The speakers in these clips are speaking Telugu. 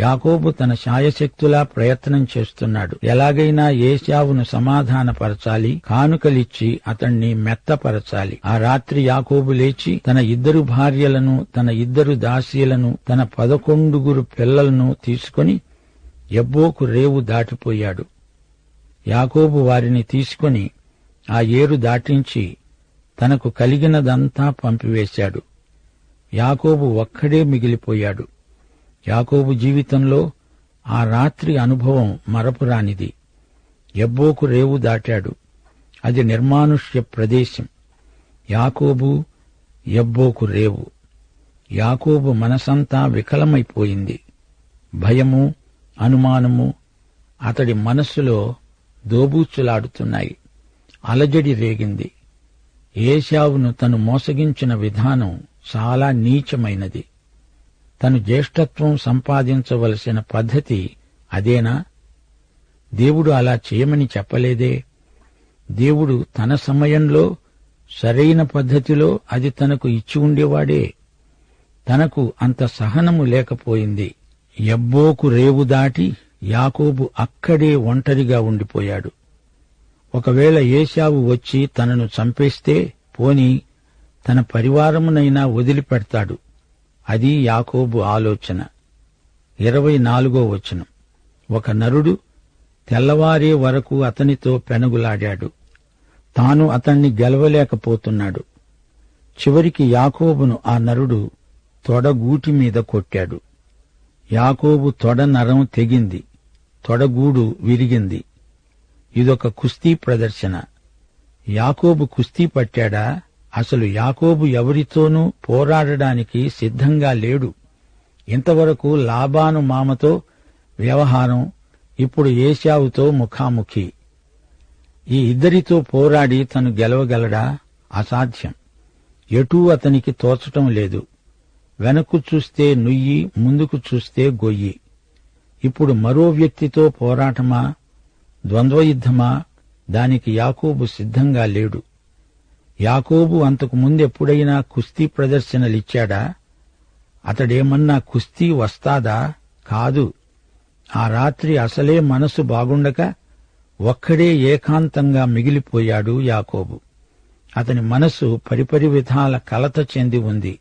యాకోబు తన శాయశక్తులా ప్రయత్నం చేస్తున్నాడు. ఎలాగైనా ఏశావును సమాధానపరచాలి కానుకలిచ్చి అతణ్ణి మెత్తపరచాలి. ఆ రాత్రి యాకోబు లేచి తన ఇద్దరు భార్యలను తన ఇద్దరు దాసీలను తన పదకొండుగురు పిల్లలను తీసుకొని ఎబ్బోకు రేవు దాటిపోయాడు. యాకోబు వారిని తీసుకొని ఆ ఏరు దాటించి తనకు కలిగినదంతా పంపివేశాడు. యాకోబు ఒక్కడే మిగిలిపోయాడు. యాకోబు జీవితంలో ఆ రాత్రి అనుభవం మరపురానిది. ఎబ్బోకు రేవు దాటాడు. అది నిర్మానుష్య ప్రదేశం. యాకోబు ఎబ్బోకు రేవు. యాకోబు మనసంతా వికలమైపోయింది. భయము అనుమానము అతడి మనస్సులో దోబూచులాడుతున్నాయి. అలజడి రేగింది. ఏశావును తను మోసగించిన విధానం చాలా నీచమైనది. తను జ్యేష్ఠత్వం సంపాదించవలసిన పద్ధతి అదేనా? దేవుడు అలా చేయమని చెప్పలేదే. దేవుడు తన సమయంలో సరైన పద్ధతిలో అది తనకు ఇచ్చి ఉండేవాడే. తనకు అంత సహనము లేకపోయింది. ఎబ్బోకు రేవు దాటి యాకోబు అక్కడే ఒంటరిగా ఉండిపోయాడు. ఒకవేళ ఏశావు వచ్చి తనను చంపేస్తే పోని తన పరివారమునైనా వదిలిపెడతాడు. అది యాకోబు ఆలోచన. ఇరవై నాలుగో వచనం. ఒక నరుడు తెల్లవారే వరకు అతనితో పెనుగులాడాడు. తాను అతన్ని గెలవలేకపోతున్నాడు. చివరికి యాకోబును ఆ నరుడు తొడగూటి మీద కొట్టాడు. యాకోబు తొడ నరం తెగింది. తొడగూడు విరిగింది. ఇదొక కుస్తీ ప్రదర్శన. యాకోబు కుస్తీ పట్టాడా? అసలు యాకోబు ఎవరితోనూ పోరాడడానికి సిద్ధంగా లేడు. ఇంతవరకు లాబాను మామతో వ్యవహారం ఇప్పుడు ఏశావుతో ముఖాముఖి. ఈ ఇద్దరితో పోరాడి తను గెలవగలడా? అసాధ్యం. ఎటూ అతనికి తోచటం లేదు. వెనక్కు చూస్తే నుయ్యి ముందుకు చూస్తే గొయ్యి. ఇప్పుడు మరో వ్యక్తితో పోరాటమా? ద్వంద్వయుద్ధమా? దానికి యాకోబు సిద్ధంగా లేడు. యాకోబు అంతకు ముందెప్పుడైనా కుస్తీ ప్రదర్శనలిచ్చాడా? అతడేమన్నా కుస్తీ వస్తాదా? కాదు. ఆ రాత్రి అసలే మనసు బాగుండక ఒక్కడే ఏకాంతంగా మిగిలిపోయాడు యాకోబు. అతని మనసు పరిపరి విధాల కలత చెంది ఉంది.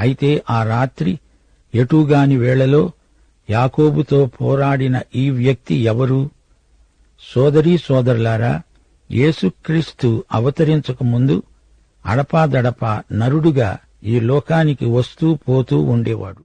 అయితే ఆ రాత్రి ఎటూగాని వేళలో యాకోబుతో పోరాడిన ఈ వ్యక్తి ఎవరు? సోదరీ సోదరులారా యేసుక్రీస్తు అవతరించక ముందు అడపాదడపా నరుడుగా ఈ లోకానికి వస్తూ పోతూ ఉండేవాడు.